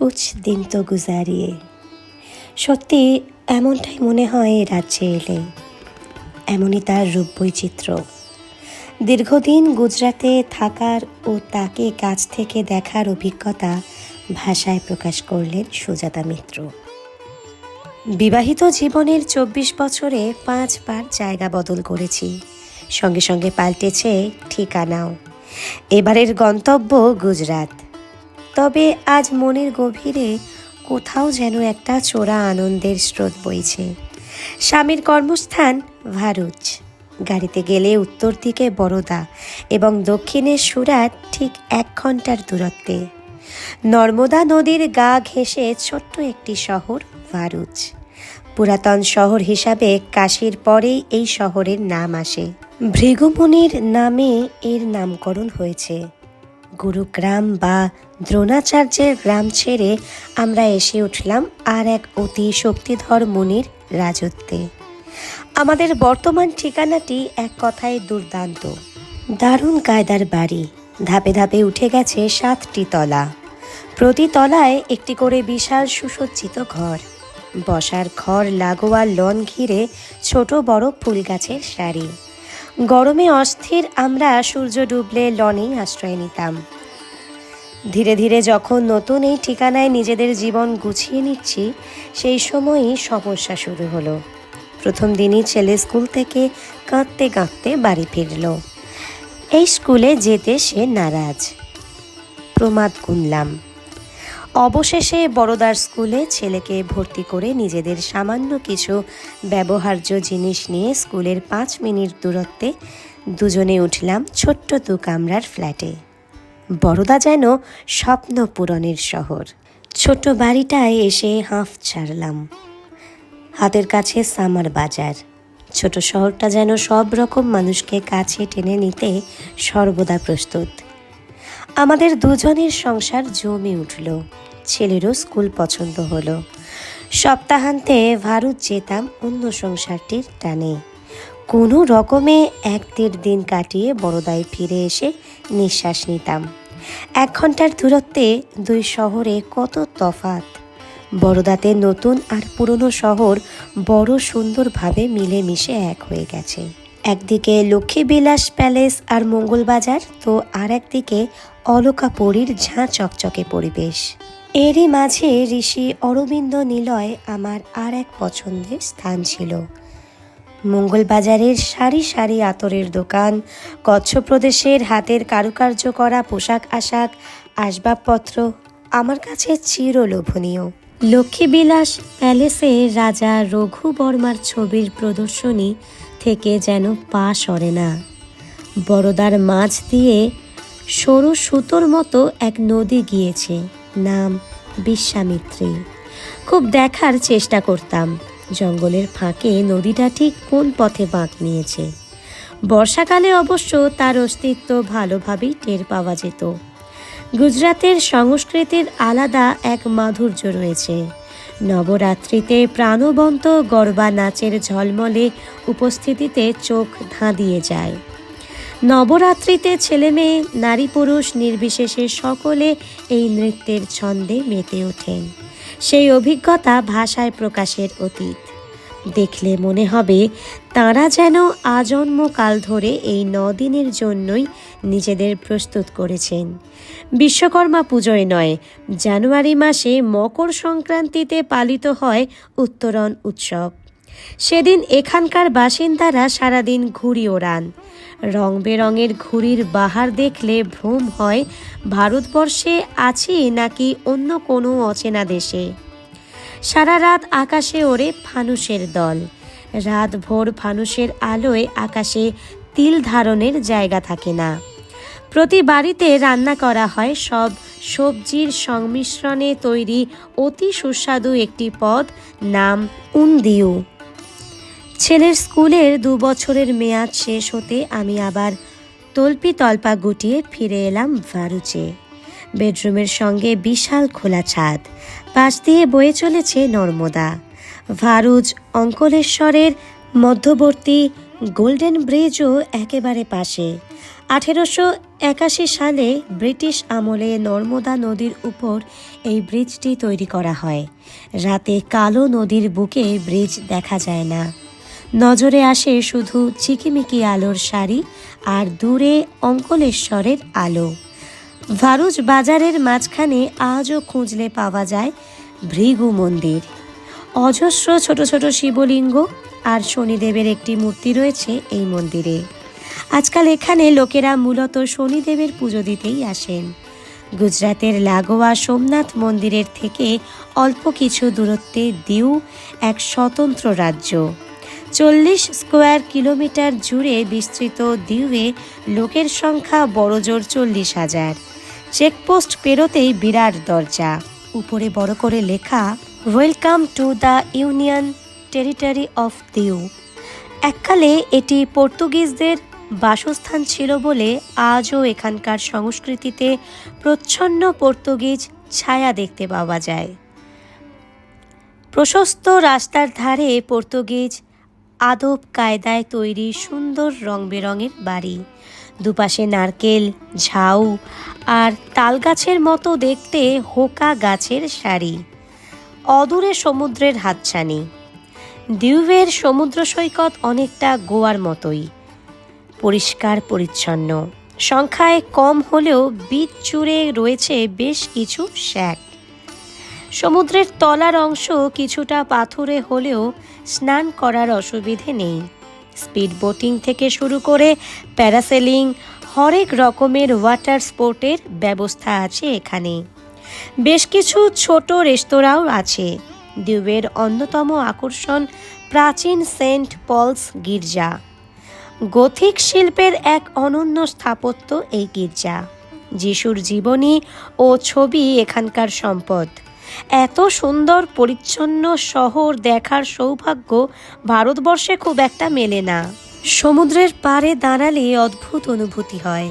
কুছ দিন তো গুজারিয়ে। সত্যি এমনটাই মনে হয় রাজ্যে এলে। এমনই তার রূপ বৈচিত্র্য। দীর্ঘদিন গুজরাতে থাকার ও তাকে কাছ থেকে দেখার অভিজ্ঞতা ভাষায় প্রকাশ করলেন সুজাতা মিত্র। বিবাহিত জীবনের চব্বিশ বছরে পাঁচবার জায়গা বদল করেছি। সঙ্গে সঙ্গে পাল্টেছে ঠিকানাও। এবারের গন্তব্য গুজরাট। তবে আজ মনের গভীরে কোথাও যেন একটা চোরা আনন্দের স্রোত বইছে। স্বামীর কর্মস্থান ভারুচ। গাড়িতে গেলে উত্তর দিকে বরোদা এবং দক্ষিণে সুরাট ঠিক এক ঘণ্টার দূরত্বে। নর্মদা নদীর গা ঘেঁষে ছোট্ট একটি শহর ভারুচ। পুরাতন শহর হিসাবে কাশীর পরেই এই শহরের নাম আসে। ভৃগুমুনির নামে এর নামকরণ হয়েছে। গুরুগ্রাম বা দ্রোণাচার্যের গ্রাম ছেড়ে আমরা এসে উঠলাম আর এক অতি শক্তিধর মুনির রাজত্বে। আমাদের বর্তমান ঠিকানাটি এক কথায় দুর্দান্ত। দারুণ কায়দার বাড়ি। ধাপে ধাপে উঠে গেছে সাতটি তলা। প্রতি তলায় একটি করে বিশাল সুসজ্জিত ঘর। বসার ঘর লাগোয়া লন ঘিরে ছোট বড় ফুল গাছের সারি। গরমে অস্থির আমরা সূর্য ডুবলে লনেই আশ্রয় নিতাম। ধীরে ধীরে যখন নতুন এই ঠিকানায় নিজেদের জীবন গুছিয়ে নিচ্ছি, সেই সময়ই সমস্যা শুরু হলো। প্রথম দিনই ছেলে স্কুল থেকে কাঁদতে কাঁদতে বাড়ি ফিরল। এই স্কুলে যেতে সে নারাজ। প্রমাদ গুনলাম। অবশেষে বড়দার স্কুলে ছেলেকে ভর্তি করে নিজেদের সামান্য কিছু ব্যবহার্য জিনিস নিয়ে স্কুলের পাঁচ মিনিট দূরত্বে দুজনে উঠলাম ছোট্ট দু কামরার ফ্ল্যাটে। বড়দা যেন স্বপ্ন পূরণের শহর। ছোট্ট বাড়িটায় এসে হাঁফ ছাড়লাম। হাতের কাছে সামার বাজার। ছোট শহরটা যেন সব রকম মানুষকে কাছে টেনে নিতে সর্বদা প্রস্তুত। আমাদের দুজনের সংসার জমে উঠল। ছেলেরও স্কুল পছন্দ হলো। সপ্তাহান্তে ভারত যেতাম অন্য সংসারটির টানে। কোনো রকমে এক দেড় দিন কাটিয়ে বড়দায় ফিরে এসে নিঃশ্বাস নিতাম। এক ঘণ্টার দূরত্বে দুই শহরে কত তফাত বড়দাতে নতুন আর পুরনো শহর বড় সুন্দরভাবে মিলেমিশে এক হয়ে গেছে। একদিকে লক্ষ্মীবিলাস প্যালেস আর মঙ্গলবাজার, তো আর একদিকে অলকাপুরীর ঝাঁ চকচকে পরিবেশ। এরই মাঝে ঋষি অরবিন্দ নিলয় আমার আর এক পছন্দের স্থান ছিল। মঙ্গলবাজারের সারি সারি আতরের দোকান কচ্ছ প্রদেশের হাতের কারুকার্য করা পোশাক আশাক, আসবাবপত্র আমার কাছে চিরলোভনীয়। লক্ষ্মীবিলাস প্যালেসে রাজা রঘু বর্মার ছবির প্রদর্শনী থেকে যেন পা সরে না। বড়দার মাঝ দিয়ে সরু সুতোর মতো এক নদী গিয়েছে। নাম বিশ্বামিত্রী। খুব দেখার চেষ্টা করতাম। জঙ্গলের ফাঁকে নদীটা ঠিক কোন পথে বাঁক নিয়েছে। বর্ষাকালে অবশ্য তার অস্তিত্ব ভালোভাবেই টের পাওয়া যেত। গুজরাতের সংস্কৃতির আলাদা এক মাধুর্য রয়েছে। নবরাত্রিতে প্রাণবন্ত গরবা নাচের ঝলমলে উপস্থিতিতে চোখ ধাঁধিয়ে যায়। নবরাত্রিতে ছেলে মেয়ে, নারী পুরুষ নির্বিশেষে সকলে এই নৃত্যের ছন্দে মেতে ওঠেন। সেই অভিজ্ঞতা ভাষায় প্রকাশের অতীত। দেখলে মনে হবে, তারা যেন আজন্মকাল ধরে এই দিনের জন্যই নিজেদের প্রস্তুত করেছেন। বিশ্বকর্মা পুজোয় নয়, জানুয়ারি মাসে মকর সংক্রান্তিতে পালিত হয় উত্তরণ উৎসব। সেদিন এখানকার বাসিন্দারা সারাদিন ঘুড়ি ওড়ান। রং বেরঙের ঘুড়ির বাহার দেখলে ভ্রম হয়, ভারতবর্ষে আছি নাকি অন্য কোনো অচেনা দেশে। সারা রাত আকাশে ওড়ে ফানুসের দল। রাত ভোর ফানুসের আলোয় আকাশে তিল ধারণের জায়গা থাকে না। প্রতি বাড়িতে রান্না করা হয় সব সবজির সংমিশ্রণে তৈরি অতি সুস্বাদু একটি পদ, নাম উন্দিউ। ছেলের স্কুলের দু বছরের মেয়াদ শেষ হতে আমি আবার তল্পি তল্পা গুটিয়ে ফিরে এলাম ভারুচে। বেডরুমের সঙ্গে বিশাল খোলা ছাদ, পাশ দিয়ে বয়ে চলেছে নর্মদা। ভারুচ অঙ্কলেশ্বরের মধ্যবর্তী গোল্ডেন ব্রিজও একেবারে পাশে। আঠেরোশো একাশি সালে ব্রিটিশ আমলে নর্মদা নদীর উপর এই ব্রিজটি তৈরি করা হয়। রাতে কালো নদীর বুকে ব্রিজ দেখা যায় না। নজরে আসে শুধু চিকিমিকি আলোর শাড়ি আর দূরে অঙ্কলেশ্বরের আলো। ভারুচ বাজারের মাঝখানে আজও খুঁজলে পাওয়া যায় ভৃগু মন্দির। অজস্র ছোট ছোট শিবলিঙ্গ আর শনিদেবের একটি মূর্তি রয়েছে এই মন্দিরে। আজকাল এখানে লোকেরা মূলত শনিদেবের পুজো দিতেই আসেন। গুজরাতের লাগোয়া সোমনাথ মন্দিরের থেকে অল্প কিছু দূরত্বে দিউ এক স্বতন্ত্র রাজ্য। চল্লিশ স্কোয়ার কিলোমিটার জুড়ে বিস্তৃত দিউয়ে লোকের সংখ্যা বড়জোর চল্লিশ হাজার। চেকপোস্ট পেরোতেই বিরাট দরজা। উপরে বড় করে লেখা welcome to the union territory of Diu এককালে এটি পর্তুগিজদের বাসস্থান ছিল বলে আজও এখানকার সংস্কৃতিতে প্রচ্ছন্ন পর্তুগিজ ছায়া দেখতে পাওয়া যায়। প্রশস্ত রাস্তার ধারে পর্তুগিজ আদব কায়দায় তৈরি সুন্দর রং বেরঙের বাড়ি। দুপাশে নারকেল, ঝাউ আর তালগাছের মতো দেখতে হোকা গাছের সারি। অদূরে সমুদ্রের হাতছানি। দিউভের সমুদ্র সৈকত অনেকটা গোয়ার মতোই। পরিষ্কার, পরিচ্ছন্ন। সংখ্যায় কম হলেও বীজ জুড়ে রয়েছে বেশ কিছু শ্যাক। সমুদ্রের তলার অংশ কিছুটা পাথুরে হলেও স্নান করার অসুবিধে নেই। স্পিড বোটিং থেকে শুরু করে প্যারাসেলিং হরেক রকমের ওয়াটার স্পোর্টের ব্যবস্থা আছে এখানে। বেশ কিছু ছোট রেস্তোরাঁও আছে। দ্বীপের অন্যতম আকর্ষণ প্রাচীন সেন্ট পলস গির্জা। গথিক শিল্পের এক অনন্য স্থাপত্য এই গির্জা। যিশুর জীবনী ও ছবি এখানকার সম্পদ। এত সুন্দর, পরিচ্ছন্ন শহর দেখার সৌভাগ্য ভারতবর্ষে খুব একটা মেলে না। সমুদ্রের পাড়ে দাঁড়ালে অদ্ভুত অনুভূতি হয়,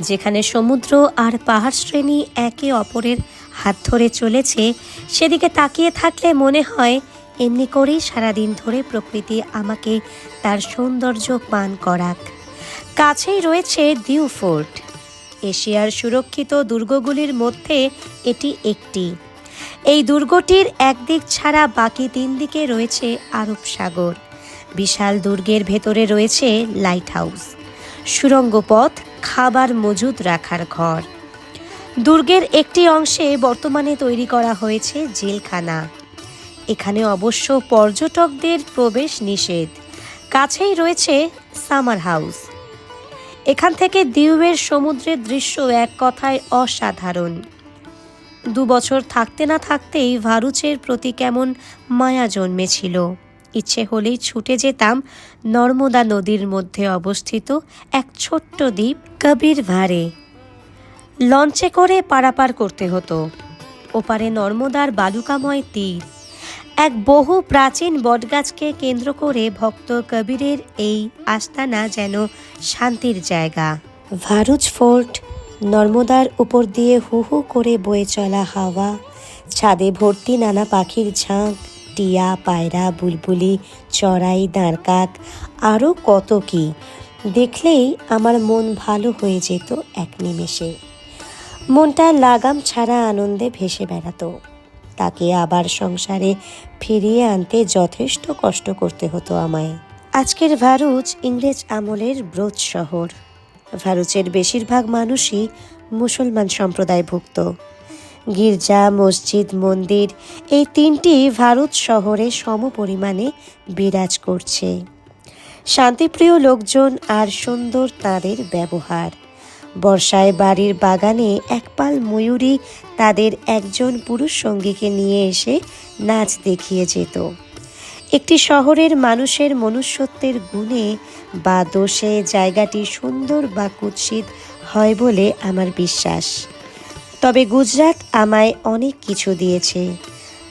যেখানে সমুদ্র আর পাহাড় শ্রেণি একে অপরের হাত ধরে চলেছে, সেদিকে তাকিয়ে থাকলে মনে হয় এমনি করেই সারাদিন ধরে প্রকৃতি আমাকে তার সৌন্দর্য পান করাক। কাছেই রয়েছে দিউ ফোর্ট। এশিয়ার সুরক্ষিত দুর্গগুলির মধ্যে এটি একটি। এই দুর্গটির একদিক ছাড়া বাকি তিন দিকে রয়েছে আরব সাগর। বিশাল দুর্গের ভেতরে রয়েছে লাইট হাউস সুরঙ্গ পথ, খাবার মজুদ রাখার ঘর। দুর্গের একটি অংশে বর্তমানে তৈরি করা হয়েছে জেলখানা। এখানে অবশ্য পর্যটকদের প্রবেশ নিষেধ। কাছেই রয়েছে সামার হাউস এখান থেকে দিউয়ের সমুদ্রের দৃশ্য এক কথায় অসাধারণ। দু বছর থাকতে না থাকতেই ভারুচের প্রতি কেমন মায়া জন্মেছিল। ইচ্ছে হলেই ছুটে যেতাম নর্মদা নদীর মধ্যে অবস্থিত এক ছোট্ট দ্বীপ কবির ভারে। লঞ্চে করে পারাপার করতে হতো। ওপারে নর্মদার বালুকাময় তীর। এক বহু প্রাচীন বটগাছকে কেন্দ্র করে ভক্ত কবিরের এই আস্তানা যেন শান্তির জায়গা। ভারুচ ফোর্ট নর্মদার উপর দিয়ে হু হু করে বয়ে চলা হাওয়া, ছাদে ভর্তি নানা পাখির ঝাঁক, টিয়া, পায়রা, বুলবুলি, চড়াই, দাঁড়কাক আরও কত কি। দেখলেই আমার মন ভালো হয়ে যেত এক নিমেষে। মনটা লাগাম ছাড়া আনন্দে ভেসে বেড়াতো। তাকে আবার সংসারে ফিরিয়ে আনতে যথেষ্ট কষ্ট করতে হতো আমায়। আজকের ভারুচ ইংরেজ আমলের ব্রোজ শহর। ভারুচের বেশিরভাগ মানুষই মুসলমান সম্প্রদায়ভুক্ত। গির্জা, মসজিদ, মন্দির এই তিনটি ভারত শহরে সমপরিমাণে বিরাজ করছে। শান্তিপ্রিয় লোকজন আর সুন্দর তাদের ব্যবহার। বর্ষায় বাড়ির বাগানে একপাল ময়ূরী তাদের একজন পুরুষ সঙ্গীকে নিয়ে এসে নাচ দেখিয়ে যেত। একটি শহরের মানুষের মনুষ্যত্বের গুণে বা দোষে জায়গাটি সুন্দর বা কুৎসিত হয় বলে আমার বিশ্বাস। তবে গুজরাট আমায় অনেক কিছু দিয়েছে।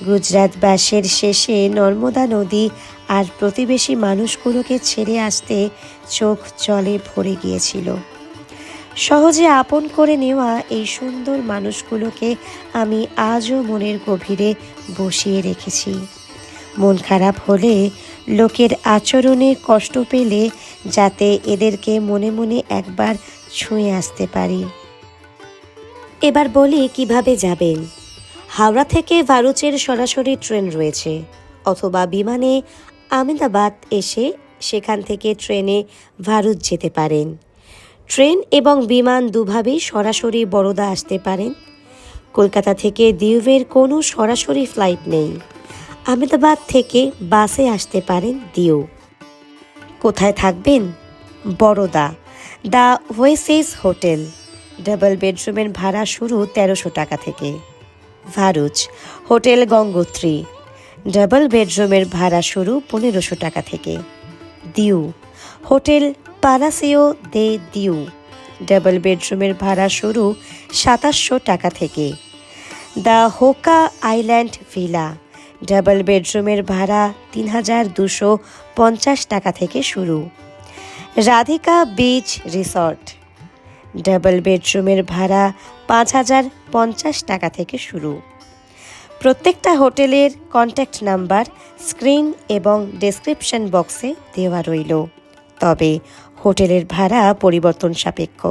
গুজরাটবাসের শেষে নর্মদা নদী আর প্রতিবেশী মানুষগুলোকে ছেড়ে আসতে চোখ জলে ভরে গিয়েছিল। সহজে আপন করে নেওয়া এই সুন্দর মানুষগুলোকে আমি আজও মনের গভীরে বসিয়ে রেখেছি। মন খারাপ হলে লোকের আচরণে কষ্ট পেলে যাতে এদেরকে মনে মনে একবার ছুঁয়ে আসতে পারি। এবার বলি কীভাবে যাবেন। হাওড়া থেকে ভারুচের সরাসরি ট্রেন রয়েছে অথবা বিমানে আহমেদাবাদ এসে সেখান থেকে ট্রেনে ভারুচ যেতে পারেন। ট্রেন এবং বিমান দুভাবেই সরাসরি বরোদা আসতে পারেন। কলকাতা থেকে দিউভের কোনো সরাসরি ফ্লাইট নেই। আহমেদাবাদ থেকে বাসে আসতে পারেন দিউ। কোথায় থাকবেন? Baroda, the oasis hotel. Double bedroom ভাড়া শুরু তেরোশো টাকা থেকে। ভারুচ, হোটেল গঙ্গোত্রী। ডাবল বেডরুমের ভাড়া শুরু পনেরোশো টাকা থেকে। দিউ, হোটেল পালাসিও দে দিউ। ডাবল বেডরুমের ভাড়া শুরু সাতাশশো টাকা থেকে। The Hoka island villa. Double বেডরুমের ভাড়া তিন হাজার দুশো পঞ্চাশ টাকা থেকে শুরু। Radhika beach resort. ডাবল বেডরুমের ভাড়া পাঁচ হাজার পঞ্চাশ টাকা থেকে শুরু। প্রত্যেকটা হোটেলের কন্ট্যাক্ট নাম্বার স্ক্রিন এবং ডেসক্রিপশন বক্সে দেওয়া রইল। তবে হোটেলের ভাড়া পরিবর্তন সাপেক্ষ।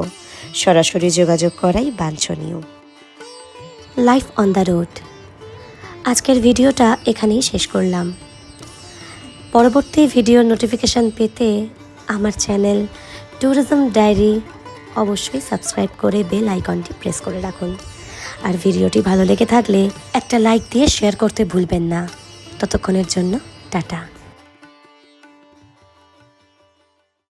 সরাসরি যোগাযোগ করাই বাঞ্ছনীয়। লাইফ অন দ্য রোড আজকের ভিডিওটা এখানেই শেষ করলাম। পরবর্তী ভিডিওর নোটিফিকেশান পেতে আমার চ্যানেল ট্যুরিজম ডায়েরি অবশ্যই সাবস্ক্রাইব করে বেল আইকনটি প্রেস করে রাখুন। আর ভিডিওটি ভালো লেগে থাকলে একটা লাইক দিয়ে শেয়ার করতে ভুলবেন না। ততক্ষণের জন্য টাটা।